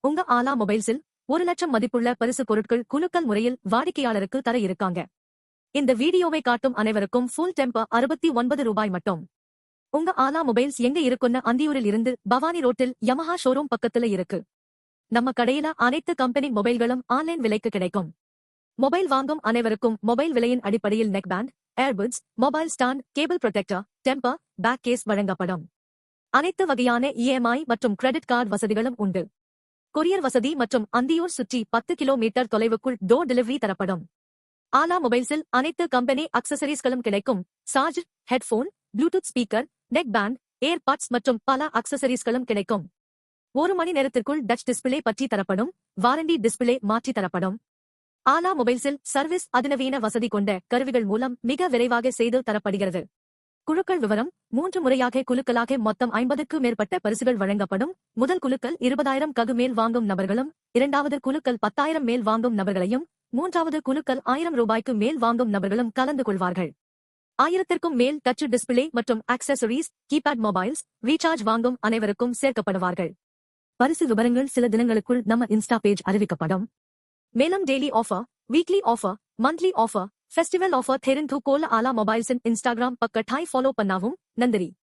உங்க ஆலா மொபைல்ஸில் ஒரு லட்சம் மதிப்புள்ள பரிசு பொருட்கள் குலுக்கல் முறையில் வாடிக்கையாளருக்கு தர இருக்காங்க. இந்த வீடியோவை காட்டும் அனைவருக்கும் ஃபுல் டெம்பர் அறுபத்தி ஒன்பது ரூபாய் மட்டும். உங்க ஆலா மொபைல்ஸ் எங்க இருக்குன்னு அந்தியூரில் இருந்து பவானி ரோட்டில் யமஹா ஷோரூம் பக்கத்துல இருக்கு. நம்ம கடையில அனைத்து கம்பெனி மொபைல்களும் ஆன்லைன் விலைக்கு கிடைக்கும். மொபைல் வாங்கும் அனைவருக்கும் மொபைல் விலையின் அடிப்படையில் neck band earbuds mobile stand cable protector temper back case வழங்கப்படும். அனைத்து வகையான இஎம்ஐ மற்றும் கிரெடிட் கார்டு வசதிகளும் உண்டு. கொரியர் வசதி மற்றும் அந்தியூர் சுற்றி பத்து கிலோமீட்டர் தொலைவுக்குள் டோர் டெலிவரி தரப்படும். ஆலா மொபைல்ஸில் அனைத்து கம்பெனி அக்சசரிஸ்களும் கிடைக்கும். Charger headphone Bluetooth speaker neck band AirPods மற்றும் பல அக்சசரிஸ்களும் கிடைக்கும். ஒரு மணி நேரத்திற்குள் டச் டிஸ்பிளே பற்றி தரப்படும். வாரண்டி டிஸ்பிளே மாற்றி தரப்படும். ஆலா மொபைல்ஸில் சர்வீஸ் அதிநவீன வசதி கொண்ட கருவிகள் மூலம் மிக விரைவாக செய்து தரப்படுகிறது. குழுக்கள் விவரம் மூன்று முறையாக குழுக்களாக மொத்தம் ஐம்பதுக்கு மேற்பட்ட பரிசுகள் வழங்கப்படும். முதல் குழுக்கள் இருபதாயிரம் ககு மேல் வாங்கும் நபர்களும் இரண்டாவது குழுக்கள் பத்தாயிரம் மேல் வாங்கும் நபர்களையும் மூன்றாவது குழுக்கள் ஆயிரம் ரூபாய்க்கு மேல் வாங்கும் நபர்களும் கலந்து கொள்வார்கள். ஆயிரத்திற்கும் மேல் டச்சு டிஸ்பிளே மற்றும் ஆக்சசரிஸ் கீபேட் மொபைல்ஸ் ரீசார்ஜ் வாங்கும் அனைவருக்கும் சேர்க்கப்படுவார்கள். பரிசு விவரங்கள் சில தினங்களுக்குள் நம்ம இன்ஸ்டா பேஜ் அறிவிக்கப்படும். மேலும் daily offer weekly offer monthly offer festival offer थेरिन थू कोल आला मोबाइल्स इन इंस्टाग्राम पर कठाई फॉलो पन्नावुम नंदरी